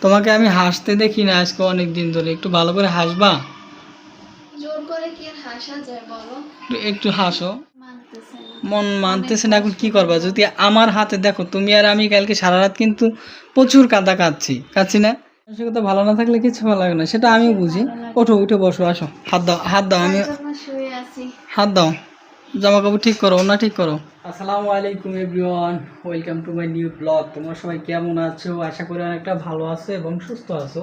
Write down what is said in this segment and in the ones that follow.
তোমাকে আমি হাসতে দেখি না আজকে অনেক দিন ধরে। একটু ভালো করে হাসবা? জোর করে কি আর হাসা যায় বলো? একটু- একটু হাসো। মন মানতেছে না এখন কি করবা? যদি আমার হাতে দেখো তুমি আর আমি কালকে সারা রাত কিন্তু প্রচুর কাদা কাঁদছি কাঁদছি না? মানসিকতা ভালো না থাকলে কিছু ভালো লাগে না সেটা আমিও বুঝি। ওঠো উঠে বসো আসো। হাত দাও হাত দাও আমি হাত দাও। জামা কাপড় ঠিক করো, না ঠিক করো? আসসালামু আলাইকুম everyone, welcome to my new blog. তোমরা সবাই কেমন আছো? আশা করি অনেকটা ভালো আছো এবং সুস্থ আছো।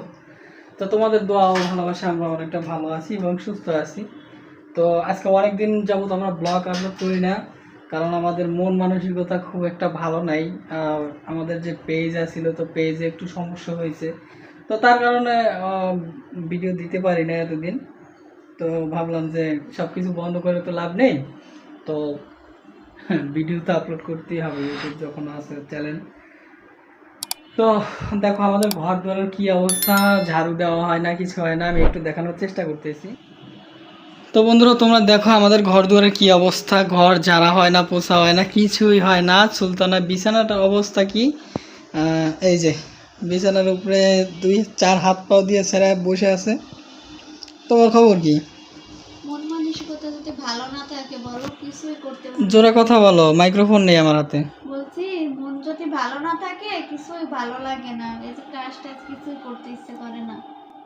তো তোমাদের দোয়া ও ভালোবাসা, আমরা অনেকটা ভালো আছি এবং সুস্থ আছি। তো আজকে অনেক দিন যাবত আমরা ব্লগ আপলোড করি না, কারণ আমাদের মন মানসিকতা খুব একটা ভালো নাই। আমাদের যে পেজ আছিল, তো পেজে একটু সমস্যা হয়েছে। তো তার কারণে ভিডিও দিতে পারি না এতদিন। তো ভাবলাম যে সব কিছু বন্ধ করে তো লাভ নেই। তো ভিডিও তো আপলোড করতেই হবে ইউটিউব যখন আছে চ্যানেল তো দেখো আমাদের ঘর দুয়ারের কি অবস্থা? ঝাড়ু দেওয়া হয় না, কিছু হয় না, আমি একটু দেখানোর চেষ্টা করতেছি। তো বন্ধুরা, তোমরা দেখো আমাদের ঘর দুয়ারের কি অবস্থা? ঘর ঝাড়া হয় না, পোছা হয় না, কিছুই হয় না। সুলতানা বিছানাটার অবস্থা কি? এই যে, বিছানার উপরে দুই, চার হাত পাও দিয়ে ছেড়ে বসে আছে। তোমার খবর কি? বলো কিছুই করতে জোরে কথা বলো মাইক্রোফোন নেই আমার হাতে। বলছি মন যদি ভালো না থাকে কিছুই ভালো লাগে না। এই যে কিছুই করতে ইচ্ছে করে না।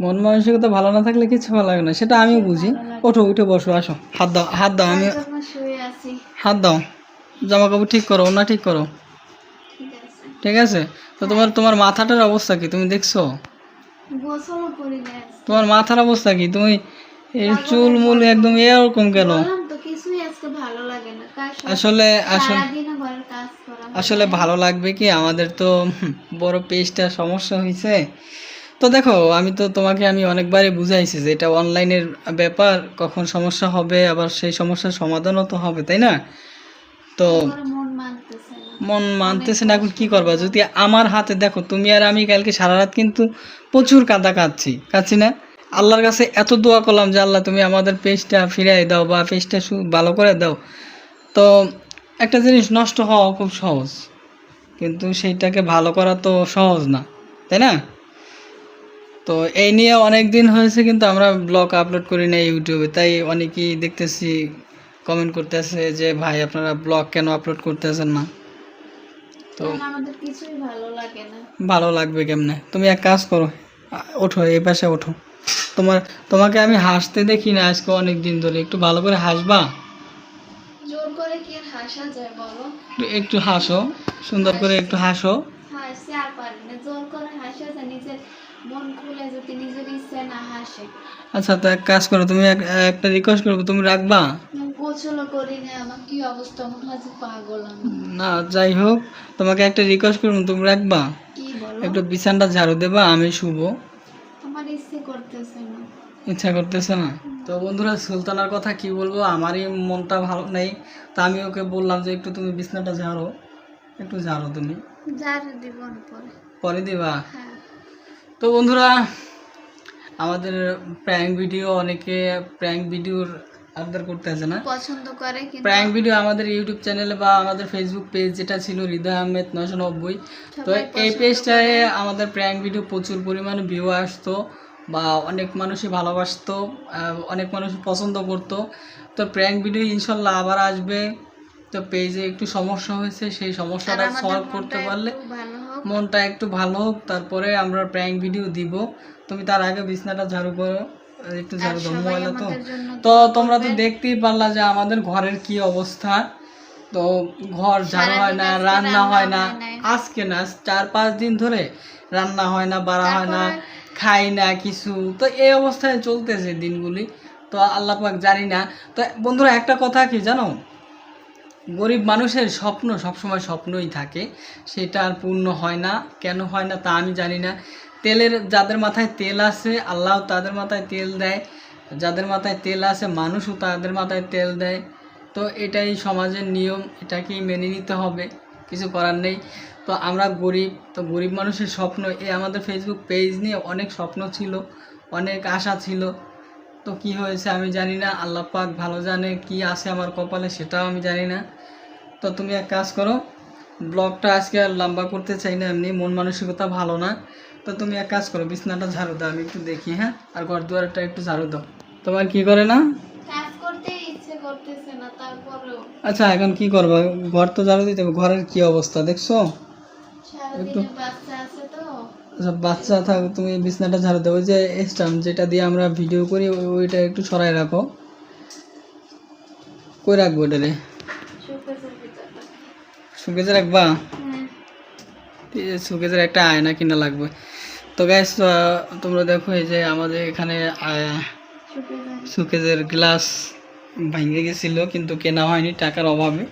মন মানসিকতা ভালো না থাকলে কিছু ভালো লাগে না সেটা আমিও বুঝি। ওঠো উঠে বসো আসো হাত দাও হাত দাও আমি শুয়ে আছি। হাত দাও জামা কাপড় ঠিক করো না ঠিক করো। ঠিক আছে। তো তোমার তোমার মাথাটার অবস্থা কি? তুমি দেখছ? তোমার মাথার অবস্থা কি? তুমি এই চুল মুল একদম এরকম কেন বললাম তো কিছুই আজকে ভালো লাগে না কাজ আসলে আসলে ভালো লাগবে কি? আমাদের তো বড় পেজটা সমস্যা হয়েছে তো দেখো আমি তো তোমাকে আমি অনেকবারই বুঝাইছি যে এটা অনলাইনের ব্যাপার কখন সমস্যা হবে আবার সেই সমস্যার সমাধানও তো হবে তাই না? তো মন মানতেছে না। এখন কি করবা? যদি আমার হাতে দেখো তুমি আর আমি কালকে সারা রাত কিন্তু প্রচুর কাদা কাঁদছি কাঁদছি না? আল্লাহর কাছে এত দোয়া করলাম যে আল্লাহ তুমি আমাদের পেজটা ফিরিয়ে দাও বা পেজটা ভালো করে দাও। তো একটা জিনিস নষ্ট হওয়া খুব সহজ। কিন্তু সেইটাকে ভালো করা তো সহজ না তাই না? তো এই নিয়ে অনেক দিন হয়েছে কিন্তু আমরা ব্লগ আপলোড করি না ইউটিউবে। তাই অনেকেই দেখতেছি কমেন্ট করতেছে যে ভাই আপনারা ব্লগ কেন আপলোড করতেছেন না? তো ভালো লাগবে কেমনে? তুমি এক কাজ করো ওঠো এই পাশে ওঠো। তোমার তোমাকে আমি হাসতে দেখি না আজকে অনেক দিন ধরে। একটু ভালো করে হাসবা? হাসা যায় বলো। একটু হাসো সুন্দর করে একটু হাসো। হাসতে আর পারি না জোর করে হাসা যায় নিজের মন খুলে যদি নিজের ইচ্ছে না হাসে। আচ্ছা তো এক কাজ করো তুমি একটা রিকোয়েস্ট করব তুমি রাখবা? গোছলও করি না আমার কি অবস্থা মনে হয় পাগল আমি। না যাই হোক তোমাকে একটা রিকোয়েস্ট করব তুমি রাখবা? কি বলো? একটু বিছানটা ঝাড়ু দেবা আমি শুভ আমার ইচ্ছে করতেছে না। ইচ্ছা করতেছে না? তো বন্ধুরা সুলতানার কথা কি বলব? আমারই মনটা ভালো নেই। তা আমি ওকে বললাম যে একটু তুমি বিছানাটা ঝাড়ো। একটু ঝাড়ো তুমি। পরে। দিবা? হ্যাঁ। তো বন্ধুরা আমাদের প্র্যাঙ্ক ভিডিও অনেকে প্র্যাঙ্ক ভিডিওর আবদার করতে আছে না। পছন্দ করে প্র্যাঙ্ক ভিডিও আমাদের ইউটিউব চ্যানেলে বা আমাদের ফেসবুক পেজ যেটা ছিল হৃদয় আহমেদ নশো নব্বই। তো এই পেজটায় আমাদের প্র্যাঙ্ক ভিডিও প্রচুর পরিমাণে ভিউ আসতো। বা অনেক মানুষই ভালোবাসতো অনেক মানুষ পছন্দ করতো। তো প্র্যাঙ্ক ভিডিও ইনশাল্লাহ আবার আসবে। তো পেজে একটু সমস্যা হয়েছে সেই সমস্যাটা সলভ করতে পারলে মনটা একটু ভালো হোক তারপরে আমরা প্র্যাঙ্ক ভিডিও দিব। তুমি তার আগে বিছনাটা ঝাড়ু করো একটু ঝাড়ু দাও তো। তো তোমরা তো দেখতেই পারলা যে আমাদের ঘরের কি অবস্থা। তো ঘর ঝাড়া হয় না রান্না হয় না। আজকে না চার পাঁচ দিন ধরে রান্না হয় না বাড়া হয় না খাই না কিছু। তো এই অবস্থায় চলতেছে দিনগুলি। তো আল্লাহ পাক জানি না। তো বন্ধুরা একটা কথা কি জানো? গরিব মানুষের স্বপ্ন সবসময় স্বপ্নই থাকে। সেটা আর পূর্ণ হয় না। কেন হয় না তা আমি জানি না। তেলের যাদের মাথায় তেল আছে আল্লাহ তাদের মাথায় তেল দেয়। যাদের মাথায় তেল আছে মানুষও তাদের মাথায় তেল দেয়। তো এটাই সমাজের নিয়ম, এটাকেই মেনে নিতে হবে, কিছু করার নেই। তো আমরা গরিব, তো গরিব মানুষের স্বপ্ন এই আমাদের ফেসবুক পেজ নিয়ে অনেক স্বপ্ন ছিল, অনেক আশা ছিল। তো কি হয়েছে আমি জানি না, আল্লাহ পাক ভালো জানে কি আছে আমার কপালে, সেটাও আমি জানি না। তো তুমি এক কাজ করো, ব্লগটা আজকে আর লম্বা করতে চাই না এমনি, মন মানসিকতা ভালো না। তো তুমি এক কাজ করো, বিছনাটা ঝাড়ু দাও, আমি একটু দেখি হ্যাঁ? আর ঘর দুয়ারটা একটু ঝাড়ু দাও। তোমার কি করে না? করতেছে না তারপরেও। আচ্ছা এখন কি করব? ঘর তো ঝাড়ু দিতে হবে ঘরের কি অবস্থা দেখছ? সারাদিনে বাচ্চা আছে তো। আচ্ছা বাচ্চা থাক তুমি বিছনাটা ঝাড়ু ওই যে স্ট্যান্ড যেটা দিয়ে আমরা ভিডিও করি ওইটা একটু সরাই রাখো। কই রাখব ওটারে সুকেজে রাখবা? হ্যাঁ। সুকেজের একটা আয়না কিনা লাগবে। তো গ্যাস তোমরা দেখো এই যে আমাদের এখানে সুকেজের গ্লাস ভেঙে গেছিল কিন্তু কেনা হয়নি টাকার অভাবে।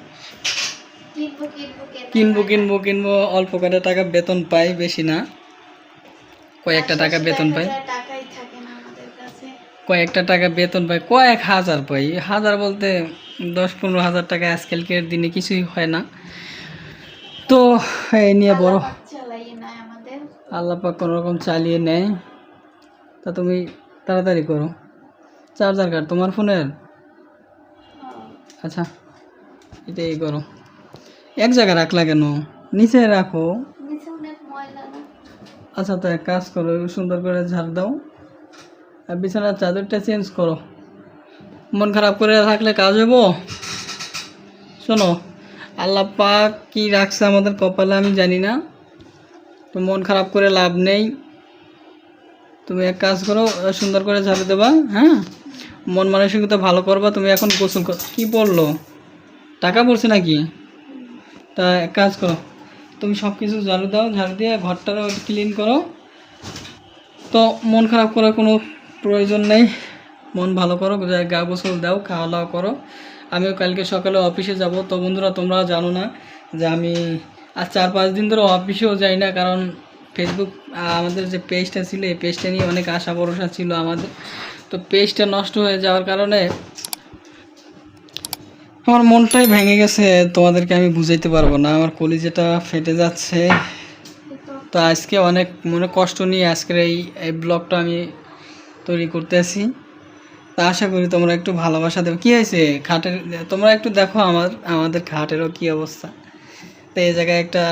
কিনবো কিনবো কিনবো অল্প কটা টাকা বেতন পাই বেশি না। কয়েকটা টাকা বেতন পাই। কয়েকটা টাকা বেতন পাই কয়েক হাজার পাই। হাজার বলতে দশ পনেরো হাজার টাকা আজকালকের দিনে কিছুই হয় না। তো এই নিয়ে বড় আল্লাহ পাক চালাইয়ে নেয় আমাদের। আল্লাহ পাক কোনো রকম চালিয়ে নেয়। তা তুমি তাড়াতাড়ি করো। চার্জার কার্ড তোমার ফোনের? আচ্ছা এটাই করো। এক জায়গায় রাখলা কেন? নিচে রাখো। আচ্ছা তো এক কাজ করো সুন্দর করে ঝাড় দাও। আর বিছানার চাদরটা চেঞ্জ করো। মন খারাপ করে থাকলে কাজ হব শোনো, আল্লাহ পাক কি রাখছে আমাদের কপালে আমি জানি না। তো মন খারাপ করে লাভ নেই। তুমি এক কাজ করো, সুন্দর করে ঝাড়ু দেবা হ্যাঁ? মন মানসিকতা ভালো করবা, তুমি এখন গোসল কর, কি পড়ল টাকা পড়ছে নাকি? তা এক কাজ করো, তুমি সব কিছু ঝাড়ু দাও, ঝাড়ু দিয়ে ঘরটারও ক্লিন করো। তো মন খারাপ করার কোনো প্রয়োজন নেই, মন ভালো করো গা গোসল দাও খাওয়া দাওয়া করো। আমিও কালকে সকালে অফিসে যাব, তো বন্ধুরা তোমরা জানো না যে আমি আর চার পাঁচ দিন ধরে অফিসেও যাই না, কারণ ফেসবুক আমাদের যে পেজটা ছিল, এই পেজটা নিয়ে অনেক আশা ভরসা ছিল আমাদের। তো পেজটা নষ্ট হয়ে যাওয়ার কারণে আমার মনটাই ভেঙে গেছে, তোমাদেরকে আমি বুঝাইতে পারব না। আমার কলিজাটা ফেটে যাচ্ছে। তো আজকে অনেক মনে কষ্ট নিয়ে আজকের এই এই ব্লগটা আমি তৈরি করতে করতেছি তা আশা করি তোমরা একটু ভালোবাসা দেবে। কী হয়েছে? খাটের তোমরা একটু দেখো আমার, আমাদের খাটেরও কী অবস্থা। তো এই জায়গায় একটা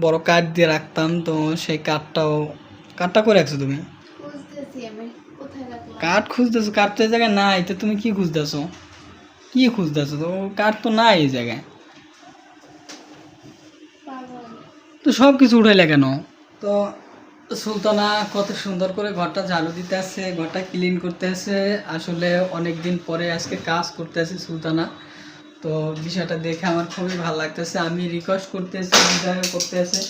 বড় কাঠ দিয়ে রাখতাম তো সেই কাঠটাও কাঠটা করে রাখছো তুমি? কাঠ খুঁজতেছো কাঠ তো এই জায়গায় নাই তো তুমি কি খুঁজতেছো? কি খুঁজতেছো? তো কাঠ তো নাই এই জায়গায়। তো সব কিছু উঠাইলে কেন? তো সুলতানা কত সুন্দর করে ঘরটা ঝাড়ু দিতে আসছে ঘরটা ক্লিন করতে আসছে আসলে অনেক দিন পরে আজকে কাজ করতে আসছে সুলতানা। তো বিষয়টা দেখে আমার খুবই ভালো লাগতেছে। আমি রিকোয়েস্ট করতেছি করতে আসে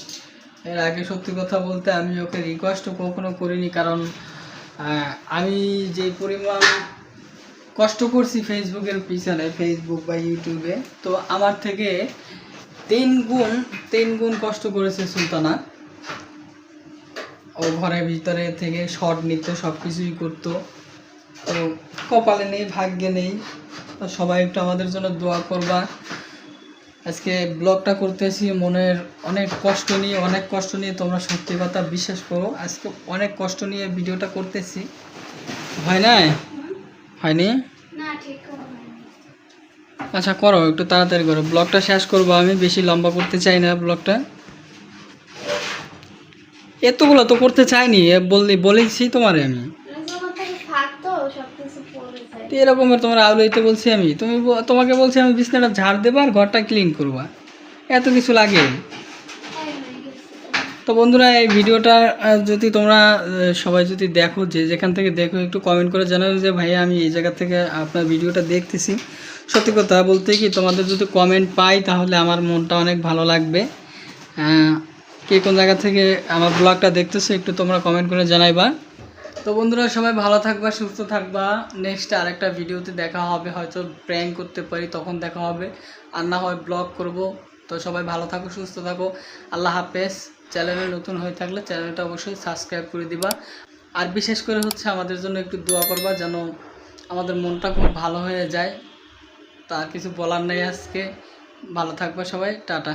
এর আগে সত্যি কথা বলতে আমি ওকে রিকোয়েস্টও কখনো করিনি কারণ আমি যে পরিমাণ কষ্ট করছি ফেসবুকের পিছনে, ফেসবুক বা ইউটিউবে, তো আমার থেকে তিন গুণ তিন গুণ কষ্ট করেছে সুলতানা। ও ঘরের ভিতরে থেকে শর্ট নিত সব কিছুই করতো। তো কপালে নেই, ভাগ্যে নেই। সবাই একটু আমাদের জন্য দোয়া করবা। আজকে ব্লগটা করতেছি মনের অনেক কষ্ট নিয়ে অনেক কষ্ট নিয়ে তোমরা সত্যি কথা বিশ্বাস করো। আজকে অনেক কষ্ট নিয়ে ভিডিওটা করতেছি। হয় না হয়নি? না ঠিক করা হয়নি। আচ্ছা করো একটু তাড়াতাড়ি করো। ব্লগটা শেষ করব আমি বেশি লম্বা করতে চাই না ব্লগটা। এতগুলো তো করতে চাইনি বললি বলেছি তোমারে আমি আমার থেকে থাকতো সব কিছু পড়ে যায় তো এরকমের তোমার আউলাইতে বলছি আমি। তুমি তোমাকে বলছি আমি বিছনাটা ঝাড় দেবা আর ঘরটা ক্লিন করবা। এত কিছু লাগে। তো বন্ধুরা, এই ভিডিওটা যদি তোমরা সবাই যদি দেখো, যে যেখান থেকে দেখো, একটু কমেন্ট করে জানাবে যে, ভাইয়া, আমি এই জায়গা থেকে আপনার ভিডিওটা দেখতেছি। সত্যি কথা বলতে কি, তোমাদের যদি কমেন্ট পাই, তাহলে আমার মনটা অনেক ভালো লাগবে। কে কোন জায়গা থেকে আমার ব্লগটা দেখতেছো, একটু তোমরা কমেন্ট করে জানাইবা। তো বন্ধুরা, সবাই ভালো থাকবা, সুস্থ থাকবা। নেক্সট আরেকটা ভিডিওতে দেখা হবে, হয়তো প্র্যাঙ্ক করতে পারি, তখন দেখা হবে। আর না হয় ব্লগ করব। তো সবাই ভালো থাকো, সুস্থ থাকো। আল্লাহ হাফেজ। চ্যানেলে নতুন হয়ে থাকলে চ্যানেলটা অবশ্যই সাবস্ক্রাইব করে দিবা। আর বিশেষ করে হচ্ছে আমাদের জন্য একটু দোয়া করবা, যেন আমাদের মনটা খুব ভালো হয়ে যায়। তা কিছু বলার নেই আজকে। ভালো থাকবা সবাই। টাটা।